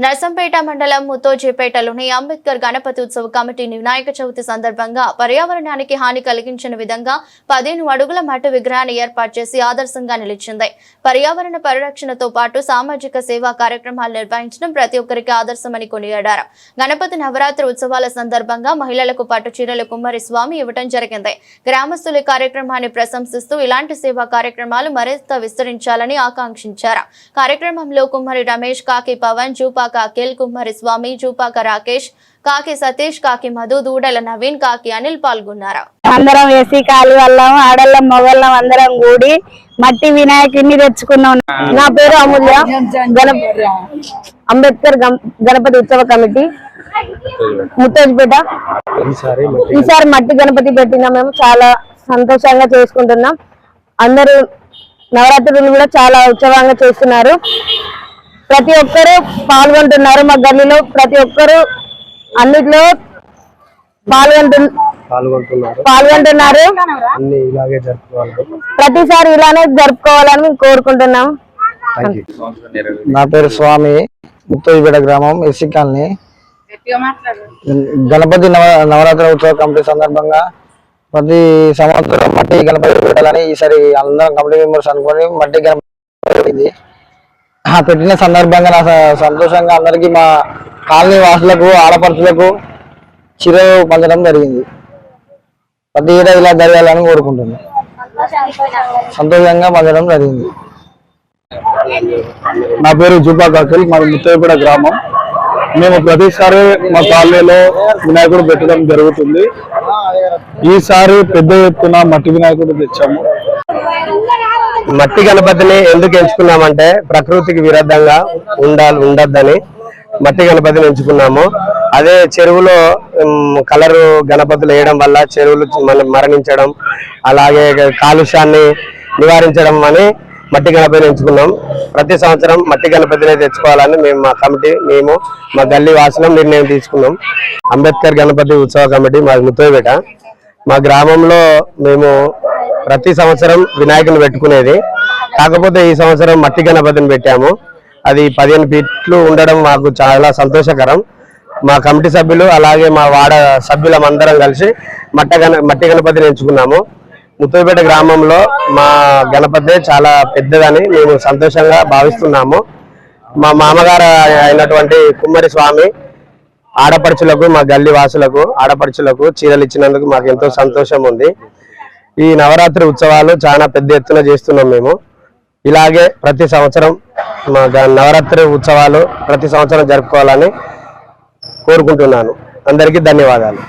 నర్సంపేట మండలం ముత్తోజీపేటలోని అంబేద్కర్ గణపతి ఉత్సవ కమిటీ వినాయక చవితి సందర్భంగా పర్యావరణానికి హాని కలిగించిన విధంగా పదిహేను అడుగుల మట్టి విగ్రహాన్ని ఏర్పాటు చేసి ఆదర్శంగా నిలిచింది. పర్యావరణ పరిరక్షణతో పాటు సామాజిక సేవా కార్యక్రమాలు నిర్వహించడం ప్రతి ఒక్కరికి ఆదర్శమని కొనియాడారు. గణపతి నవరాత్రి ఉత్సవాల సందర్భంగా మహిళలకు పట్టు చీరలు కుమ్మరి స్వామి ఇవ్వటం జరిగింది. గ్రామస్తులు కార్యక్రమాన్ని ప్రశంసిస్తూ ఇలాంటి సేవా కార్యక్రమాలు మరింత విస్తరించాలని ఆకాంక్షించారు. కార్యక్రమంలో కుమ్మరి రమేష్ కాకి పవన్ జూపాక అఖిల్ కుమ్మరి స్వామి జూపాక రాకేష్ కాకి సతీష్ కాకి మధు దూడల నవీన్ కాకి అనిల్ పాల్గొన్నారు? అందరం వేసి కాలు వాళ్ళం ఆడళ్ళం మొగళ్ళం అందరం కూడి మట్టి వినాయకుడిని తెచ్చుకున్నాం. నా పేరు అమూల్య అంబేద్కర్ గం- గణపతి ఉత్సవ కమిటీ. ముత్తోజిపేట. ఈసారి మట్టి గణపతి పెట్టినా మేము చాలా సంతోషంగా చేసుకుంటున్నాం. అందరూ నవరాత్రులు కూడా చాలా ఉత్సవంగా చేస్తున్నారు. ప్రతి ఒక్కరు పాల్గొంటున్నారు మా గల్లీలో. ప్రతి ఒక్కరు అన్నిట్లో పాల్గొంటు పాల్గొంటున్నారు. పాల్గొంటున్నారు. అన్ని ఇలాగే జరుపుకోవాలి. ప్రతిసారి ఇలానే జరుపుకోవాలని మేము కోరుకుంటున్నాం. నా పేరు స్వామి. ముత్తోజిపేట గ్రామం ఎస్సీ కాలనీ. గణపతి నవ నవరాత్రి ఉత్సవ కమిటీ సందర్భంగా ప్రతి సంవత్సరం మట్టి గణపతి పెట్టాలని ఈసారి అందరం కమిటీ మెంబర్స్ అనుకొని మట్టి గణపతి పెట్టిన సందర్భంగా నా స- సంతోషంగా అందరికీ మా కాలనీ వాసులకు ఆడపడుచులకు చిరు పొందడం జరిగింది. ప్రతి ఏడా ఇలా జరగాలని కోరుకుంటున్నాను సంతోషంగా పొందడం జరిగింది. నా పేరు జూపా కాకిల్ మాది ముత్తైపేట గ్రామం. మేము ప్రతిసారి మా కాలనీలో వినాయకుడు పెట్టడం జరుగుతుంది. ఈసారి పెద్ద ఎత్తున మట్టి వినాయకుడు తెచ్చాము. మట్టి గణపతిని ఎందుకు ఎంచుకున్నామంటే ప్రకృతికి విరుద్ధంగా ఉండాలి ఉండొద్దని మట్టి గణపతిని ఎంచుకున్నాము. అదే చెరువులో కలరు గణపతులు వేయడం వల్ల చెరువులు మనం మరణించడం అలాగే కాలుష్యాన్ని నివారించడం అని మట్టి గణపతిని ఎంచుకున్నాం. ప్రతి సంవత్సరం మట్టి గణపతిని తెచ్చుకోవాలని మేము మా కమిటీ మేము మా గల్లీ వాసనం నిర్ణయం తీసుకున్నాం. అంబేద్కర్ గణపతి ఉత్సవ కమిటీ మాది ముత్తోయపేట మా గ్రామంలో మేము ప్రతి సంవత్సరం వినాయకుని పెట్టుకునేది. కాకపోతే ఈ సంవత్సరం మట్టి గణపతిని పెట్టాము. అది పదిహేను ఫీట్లు ఉండడం మాకు చాలా సంతోషకరం. మా కమిటీ సభ్యులు అలాగే మా వాడ సభ్యులమందరం కలిసి మట్ట గణ మట్టి గణపతిని ఎంచుకున్నాము. ముత్తూరుపేట గ్రామంలో మా గణపతి చాలా పెద్దదని మేము సంతోషంగా భావిస్తున్నాము. మా మామగారు అయినటువంటి కుమ్మరి స్వామి ఆడపడుచులకు మా గల్లీ వాసులకు ఆడపడుచులకు చీరలు ఇచ్చినందుకు మాకు ఎంతో సంతోషం ఉంది ఈ నవరాత్రి ఉత్సవాలు చాలా పెద్ద ఎత్తున చేస్తున్నాం మేము ఇలాగే ప్రతి సంవత్సరం నవరాత్రి ఉత్సవాలు ప్రతి సంవత్సరం జరుపుకోవాలని కోరుకుంటున్నాను అందరికీ ధన్యవాదాలు